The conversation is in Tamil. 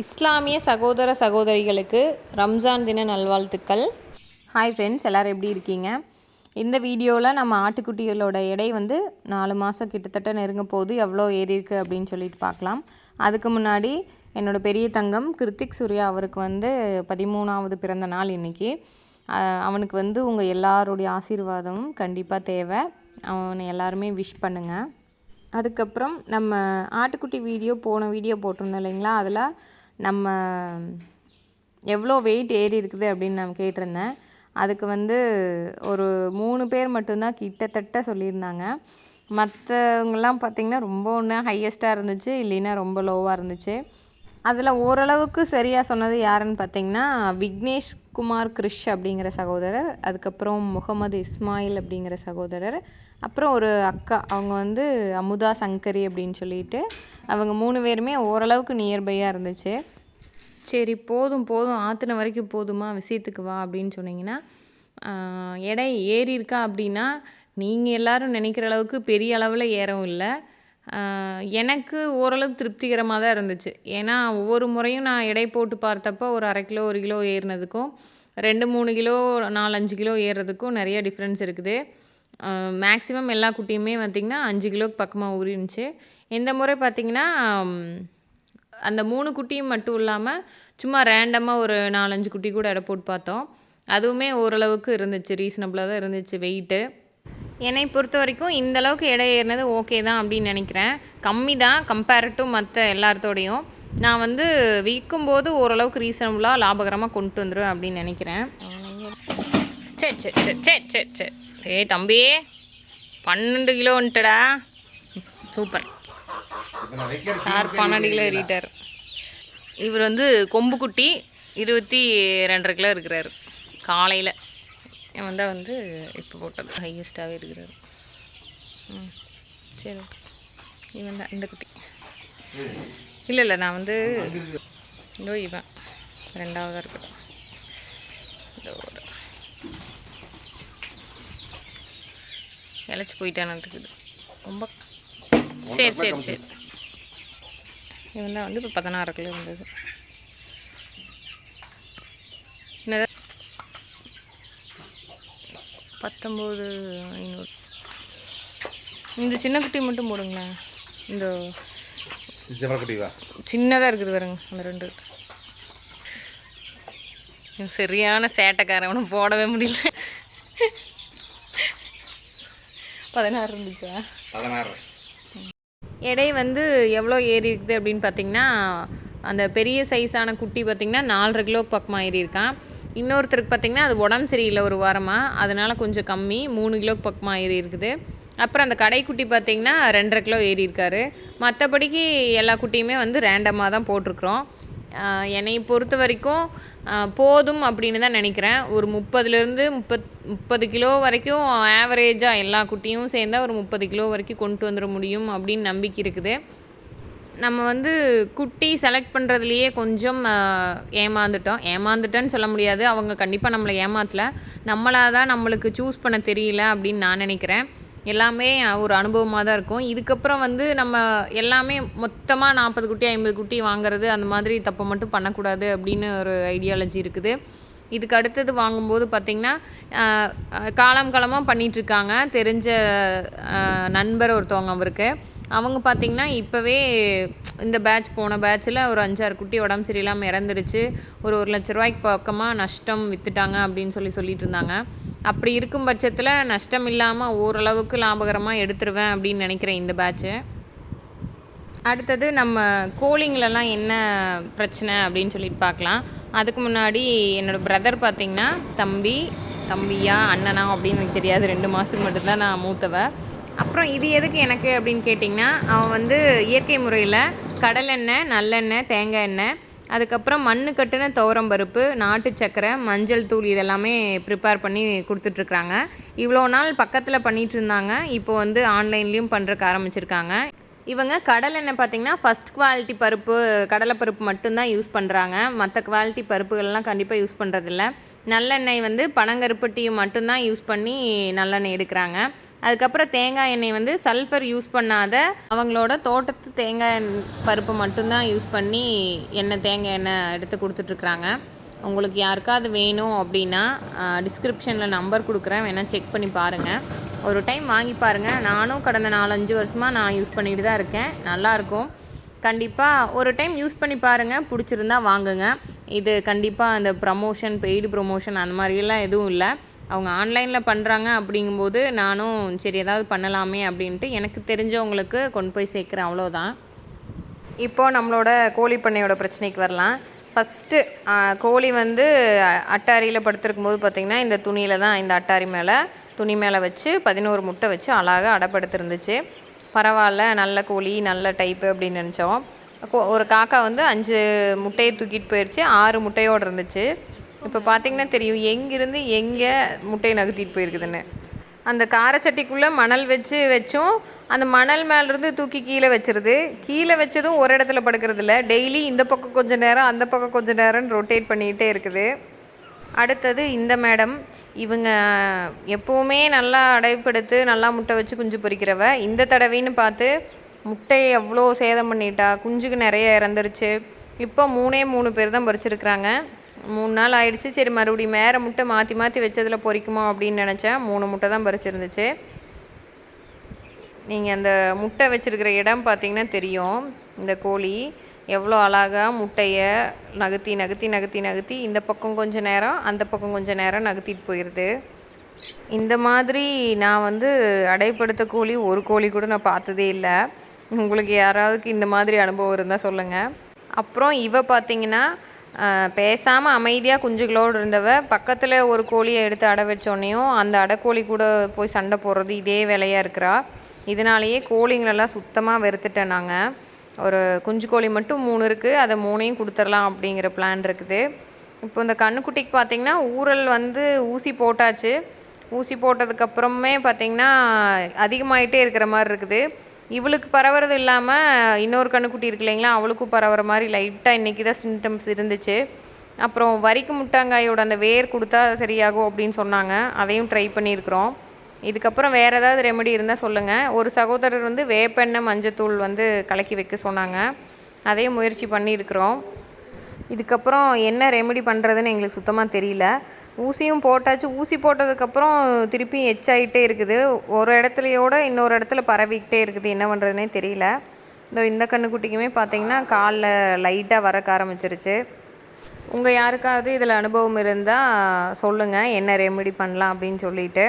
இஸ்லாமிய சகோதர சகோதரிகளுக்கு ரம்ஜான் தின நல்வாழ்த்துக்கள். ஹாய் ஃப்ரெண்ட்ஸ் எல்லோரும் எப்படி இருக்கீங்க? இந்த வீடியோவில் நம்ம ஆட்டுக்குட்டிகளோட எடை வந்து நாலு மாதம் கிட்டத்தட்ட நெருங்க போகுது. எவ்வளோ ஏறி இருக்குது அப்படின்னு சொல்லிட்டு பார்க்கலாம். அதுக்கு முன்னாடி என்னோடய பெரிய தங்கம் கிருத்திக் சூர்யா அவருக்கு வந்து பதிமூணாவது பிறந்த நாள் இன்றைக்கி அவனுக்கு வந்து உங்கள் எல்லாருடைய ஆசீர்வாதமும் கண்டிப்பாக தேவை. அவனை எல்லாருமே விஷ் பண்ணுங்கள் அதுக்கப்புறம் நம்ம ஆட்டுக்குட்டி வீடியோ போன வீடியோ போட்டிருந்தோம் இல்லைங்களா? அதில் நம்ம எவ்வளோ வெயிட் ஏறி இருக்குது அப்படின்னு நான் கேட்டிருந்தேன். அதுக்கு வந்து ஒரு மூணு பேர் மட்டும்தான் கிட்டத்தட்ட சொல்லியிருந்தாங்க. மற்றவங்கெல்லாம் பார்த்திங்கன்னா ரொம்ப ஒன்று ஹையஸ்ட்டாக இருந்துச்சு இல்லைன்னா ரொம்ப லோவாக இருந்துச்சு. அதில் ஓரளவுக்கு சரியாக சொன்னது யாருன்னு பார்த்தீங்கன்னா விக்னேஷ் குமார் கிரிஷ் அப்படிங்கிற சகோதரர் அதுக்கப்புறம் முகமது இஸ்மாயில் அப்படிங்கிற சகோதரர் அப்புறம் ஒரு அக்கா அவங்க வந்து அமுதா சங்கரி அப்படின்னு சொல்லிட்டு அவங்க மூணு பேருமே ஓரளவுக்கு நியர்பையாக இருந்துச்சு. சரி போதும் போதும். ஆற்றுன வரைக்கும் போதுமா? விஷயத்துக்கு வா அப்படின்னு சொன்னீங்கன்னா எடை ஏறி இருக்கா அப்படின்னா நீங்கள் எல்லோரும் நினைக்கிற அளவுக்கு பெரிய அளவில் ஏறவும் இல்லை. எனக்கு ஓரளவுக்கு திருப்திகரமாக தான் இருந்துச்சு. ஏன்னா ஒவ்வொரு முறையும் நான் எடை போட்டு பார்த்தப்போ ஒரு அரை கிலோ ஒரு கிலோ ஏறினதுக்கும் ரெண்டு மூணு கிலோ நாலஞ்சு கிலோ ஏறுறதுக்கும் நிறைய டிஃப்ரென்ஸ் இருக்குது. மேக்ஸிமம் எல்லா குட்டியுமே பார்த்திங்கன்னா அஞ்சு கிலோக்கு பக்கமாக ஊறினுச்சு இந்த முறை பார்த்திங்கன்னா அந்த மூணு குட்டியும் மட்டும் இல்லாமல் சும்மா ரேண்டமாக ஒரு நாலஞ்சு குட்டி கூட எடை போட்டு பார்த்தோம். அதுவுமே ஓரளவுக்கு இருந்துச்சு ரீசனபிளாக தான் இருந்துச்சு வெயிட்டு என்னை பொறுத்த வரைக்கும் இந்த அளவுக்கு எடை ஏறினது ஓகே தான் அப்படின்னு நினைக்கிறேன். கம்மி தான் கம்பேர் டு மற்ற எல்லாத்தோடையும். நான் வந்து விற்கும்போது ஓரளவுக்கு ரீசனபுளாக லாபகரமாக கொண்டு வந்துடுவேன் அப்படின்னு நினைக்கிறேன். சரி சரி சரி சரி சரி சரி ஏய் தம்பி பன்னெண்டு கிலோ வந்துட்டடா சூப்பர். சார் பன்னெண்டு கிலோ ஏறிட்டார் இவர் வந்து கொம்பு குட்டி இருபத்தி ரெண்டரை கிலோ இருக்கிறாரு. காலையில் இவன் தான் வந்து இப்போ போட்டது. ஹையஸ்ட்டாகவே இருக்கிறாரு. ம் சரி இவன் தான் இந்த குட்டி. இல்லை இல்லை நான் வந்து இதோ இவன். ரெண்டாவதாக இருக்கட்டும். இதோட இழைச்சி போயிட்டானு இருக்குது ரொம்ப சரி சரி சரி. இவன் தான் வந்து இப்போ பதினாறு கிலோ இருந்தது. என்னது? பத்தொம்போது ஐநூறு. இந்த சின்ன குட்டி மட்டும் போடுங்களேன். இந்த சின்னதாக இருக்குது பாருங்க அந்த ரெண்டு. சரியான சேட்டைக்காரன் போடவே முடியல. பதினாறு இருந்துச்சா? பதினாறு. எடை வந்து எவ்வளோ ஏறி இருக்குது அப்படின்னு பார்த்தீங்கன்னா அந்த பெரிய சைஸான குட்டி பார்த்திங்கன்னா நாலரை கிலோ பக்கமாக ஏறி இருக்கான் இன்னொருத்தருக்கு பார்த்திங்கன்னா அது உடம்பு சரியில்லை ஒரு வாரமாக அதனால் கொஞ்சம் கம்மி மூணு கிலோ பக்கமாக ஏறி இருக்குது அப்புறம் அந்த கடைக்குட்டி பார்த்திங்கன்னா ரெண்டரை கிலோ ஏறி இருக்காரு மற்றபடிக்கு எல்லா குட்டியுமே வந்து ரேண்டமாக தான் போட்டிருக்குறோம். என்னை பொறுத்த வரைக்கும் போதும் அப்படின்னு தான் நினைக்கிறேன். ஒரு முப்பதுலேருந்து முப்பத் முப்பது கிலோ வரைக்கும் ஆவரேஜாக எல்லா குட்டியும் சேர்ந்தால் ஒரு முப்பது கிலோ வரைக்கும் கொண்டு வந்துட முடியும் அப்படின்னு நம்பிக்கை இருக்குது. நம்ம வந்து குட்டி செலக்ட் பண்ணுறதுலையே கொஞ்சம் ஏமாந்துட்டோம். ஏமாந்துட்டோன்னு சொல்ல முடியாது. அவங்க கண்டிப்பாக நம்மளை ஏமாற்றல நம்மளாக தான் நம்மளுக்கு சூஸ் பண்ண தெரியல அப்படின்னு நான் நினைக்கிறேன். எல்லாமே ஒரு அனுபவமாக தான் இருக்கும். இதுக்கப்புறம் வந்து நம்ம எல்லாமே மொத்தமாக நாற்பது குட்டி ஐம்பது குட்டி வாங்குறது அந்த மாதிரி தப்பை மட்டும் பண்ணக்கூடாது அப்படின்னு ஒரு ஐடியாலஜி இருக்குது. இதுக்கு அடுத்தது வாங்கும்போது பார்த்திங்கன்னா காலம் காலமாக பண்ணிகிட்ருக்காங்க தெரிஞ்ச நண்பர் ஒருத்தவங்க அவருக்கு. அவங்க பார்த்திங்கன்னா இப்போவே இந்த பேட்ச் போன பேட்சில் ஒரு அஞ்சாறு குட்டி உடம்பு சரியில்லாமல் இறந்துருச்சு. ஒரு ஒரு லட்ச ரூபாய்க்கு பக்கமாக நஷ்டம் விற்றுட்டாங்க அப்படின்னு சொல்லி சொல்லிட்டு இருந்தாங்க. அப்படி இருக்கும் பட்சத்தில் நஷ்டம் இல்லாமல் ஓரளவுக்கு லாபகரமாக எடுத்துருவேன் அப்படின்னு நினைக்கிறேன் இந்த பேட்ச்சு அடுத்தது நம்ம கோலிங்லலாம் என்ன பிரச்சனை அப்படின்னு சொல்லிட்டு பார்க்கலாம். அதுக்கு முன்னாடி என்னோடய பிரதர் பார்த்திங்கன்னா தம்பி தம்பியா அண்ணனா அப்படின்னு எனக்கு தெரியாது. ரெண்டு மாதத்துக்கு மட்டும்தான் நான் மூத்தவ. அப்புறம் இது எதுக்கு எனக்கு அப்படின்னு கேட்டிங்கன்னா அவன் வந்து இயற்கை முறையில் கடலெண்ணெய் நல்லெண்ணெய் தேங்காய் எண்ணெய் அதுக்கப்புறம் மண்ணு கட்டின துவரம் பருப்பு நாட்டு சக்கரை மஞ்சள் தூள் இதெல்லாமே ப்ரிப்பேர் பண்ணி கொடுத்துட்ருக்குறாங்க. இவ்வளோ நாள் பக்கத்தில் பண்ணிகிட்டு இருந்தாங்க. இப்போ வந்து ஆன்லைன்லேயும் பண்ணுறக்கு ஆரம்பிச்சிருக்காங்க. இவங்க கடலெண்ணெய் பார்த்திங்கன்னா ஃபஸ்ட் குவாலிட்டி பருப்பு கடலைப்பருப்பு மட்டும்தான் யூஸ் பண்ணுறாங்க மற்ற குவாலிட்டி பருப்புகள்லாம் கண்டிப்பாக யூஸ் பண்ணுறதில்ல நல்லெண்ணெய் வந்து பனங்கருப்பட்டியும் மட்டும்தான் யூஸ் பண்ணி நல்லெண்ணெய் எடுக்கிறாங்க. அதுக்கப்புறம் தேங்காய் எண்ணெய் வந்து சல்ஃபர் யூஸ் பண்ணாத அவங்களோட தோட்டத்து தேங்காய் பருப்பு மட்டும்தான் யூஸ் பண்ணி எண்ணெய் தேங்காய் எண்ணெய் எடுத்து கொடுத்துட்ருக்குறாங்க. உங்களுக்கு யாருக்காவது வேணும் அப்படின்னா டிஸ்கிரிப்ஷனில் நம்பர் கொடுக்குறேன். வேணால் செக் பண்ணி பாருங்கள் ஒரு டைம் வாங்கி பாருங்கள் நானும் கடந்த நாலஞ்சு வருஷமாக நான் யூஸ் பண்ணிட்டு தான் இருக்கேன். நல்லாயிருக்கும் கண்டிப்பாக ஒரு டைம் யூஸ் பண்ணி பாருங்கள் பிடிச்சிருந்தா வாங்குங்க. இது கண்டிப்பாக அந்த ப்ரமோஷன் பெய்டு ப்ரொமோஷன் அந்த மாதிரியெல்லாம் எதுவும் இல்லை. அவங்க ஆன்லைனில் பண்ணுறாங்க அப்படிங்கும்போது நானும் சரி ஏதாவது பண்ணலாமே அப்படின்ட்டு எனக்கு தெரிஞ்சவங்களுக்கு கொண்டு போய் சேர்க்குறேன். அவ்வளோதான் இப்போது நம்மளோட கோழி பண்ணையோட பிரச்சனைக்கு வரலாம். ஃபஸ்ட்டு கோழி வந்து அட்டாரியில் படுத்திருக்கும் போது பார்த்திங்கன்னா இந்த துணியில் தான் இந்த அட்டாரி மேலே துணி மேலே வச்சு பதினோரு முட்டை வச்சு அழகாக அடப்படுத்திருந்துச்சு. பரவாயில்ல நல்ல கோழி நல்ல டைப்பு அப்படின்னு நினச்சோம். கோ- ஒரு காக்கா வந்து அஞ்சு முட்டையை தூக்கிட்டு போயிடுச்சு ஆறு முட்டையோடு இருந்துச்சு. இப்போ பார்த்திங்கன்னா தெரியும் எங்கேருந்து எங்கே முட்டையை நகர்த்திட்டு போயிருக்குதுன்னு. அந்த காரச்சட்டிக்குள்ளே மணல் வச்சு வச்சும் அந்த மணல் மேலேருந்து தூக்கி கீழே வச்சிருது. கீழே வச்சதும் ஒரு இடத்துல படுக்கிறது இல்லை டெய்லி இந்த பக்கம் கொஞ்சம் நேரம் அந்த பக்கம் கொஞ்சம் நேரம்னு ரொட்டேட் பண்ணிக்கிட்டே இருக்குது. அடுத்தது இந்த மேடம் இவங்க எப்போவுமே நல்லா அடைப்படுத்து நல்லா முட்டை வச்சு குஞ்சு பொறிக்கிறவ இந்த தடவைன்னு பார்த்து முட்டையை எவ்வளோ சேதம் பண்ணிட்டா குஞ்சுக்கு நிறைய இறந்துருச்சு. இப்போ மூணே மூணு பேர் தான் பொறிச்சிருக்கிறாங்க. மூணு நாள் ஆயிடுச்சு. சரி மறுபடியும் வேறு முட்டை மாற்றி மாற்றி வச்சதில் பொறிக்குமா அப்படின்னு நினச்சேன். மூணு முட்டை தான் பறிச்சிருந்துச்சு. நீங்கள் அந்த முட்டை வச்சுருக்கிற இடம் பார்த்தீங்கன்னா தெரியும். இந்த கோழி. எவ்வளோ அழகாக முட்டையை நகர்த்தி நகர்த்தி நகர்த்தி நகர்த்தி இந்த பக்கம் கொஞ்சம் நேரம் அந்த பக்கம் கொஞ்சம் நேரம் நகர்த்திட்டு போயிடுது. இந்த மாதிரி நான் வந்து அடைப்படுத்த கோழி ஒரு கோழி கூட நான் பார்த்ததே இல்லை. உங்களுக்கு யாராவதுக்கு இந்த மாதிரி அனுபவம் இருந்தால் சொல்லுங்கள் அப்புறம் இவ பார்த்தீங்கன்னா பேசாமல் அமைதியாக குஞ்சுகளோடு இருந்தவ பக்கத்தில் ஒரு கோழியை எடுத்து அடை வச்சோடனையும் அந்த அடைக்கோழி கூட போய் சண்டை போடுறது இதே வேலையாக இருக்கிறா. இதனாலேயே கோழிங்களெல்லாம் சுத்தமாக வெறுத்துட்டேன் நாங்கள் ஒரு குஞ்சு கோழி மட்டும் மூணு இருக்குது அதை மூணையும் கொடுத்துடலாம் அப்படிங்கிற பிளான் இருக்குது. இப்போ இந்த கண்ணுக்குட்டிக்கு பார்த்தீங்கன்னா ஊரல் வந்து ஊசி போட்டாச்சு. ஊசி போட்டதுக்கப்புறமே பார்த்தீங்கன்னா அதிகமாகிட்டே இருக்கிற மாதிரி இருக்குது. இவளுக்கு பரவுறது இல்லாமல் இன்னொரு கண்ணுக்குட்டி இருக்கு இல்லைங்களா அவளுக்கும் பரவுற மாதிரி லைட்டாக இன்றைக்கி தான் சிம்டம்ஸ் இருந்துச்சு. அப்புறம் வரிக்கு முட்டாங்காயோட அந்த வேர் கொடுத்தா சரியாகும் அப்படின்னு சொன்னாங்க. அதையும் ட்ரை பண்ணியிருக்கிறோம். இதுக்கப்புறம் வேறு ஏதாவது ரெமெடி இருந்தால் சொல்லுங்கள் ஒரு சகோதரர் வந்து வேப்பெண்ணெய் மஞ்சத்தூள் வந்து கலக்கி வைக்க சொன்னாங்க. அதையும் முயற்சி பண்ணியிருக்கிறோம். இதுக்கப்புறம் என்ன ரெமெடி பண்ணுறதுன்னு எங்களுக்கு சுத்தமாக தெரியல. ஊசியும் போட்டாச்சு. ஊசி போட்டதுக்கப்புறம் திருப்பி எச்சாயிட்டே இருக்குது. ஒரு இடத்துலையோட இன்னொரு இடத்துல பரவிக்கிட்டே இருக்குது. என்ன பண்ணுறதுனே தெரியல. இந்த இந்த கண்ணுக்குட்டிக்குமே பார்த்தீங்கன்னா காலில் லைட்டாக வரக்க ஆரம்பிச்சிருச்சு. உங்கள் யாருக்காவது இதில் அனுபவம் இருந்தால் சொல்லுங்கள் என்ன ரெமெடி பண்ணலாம் அப்படின்னு சொல்லிட்டு.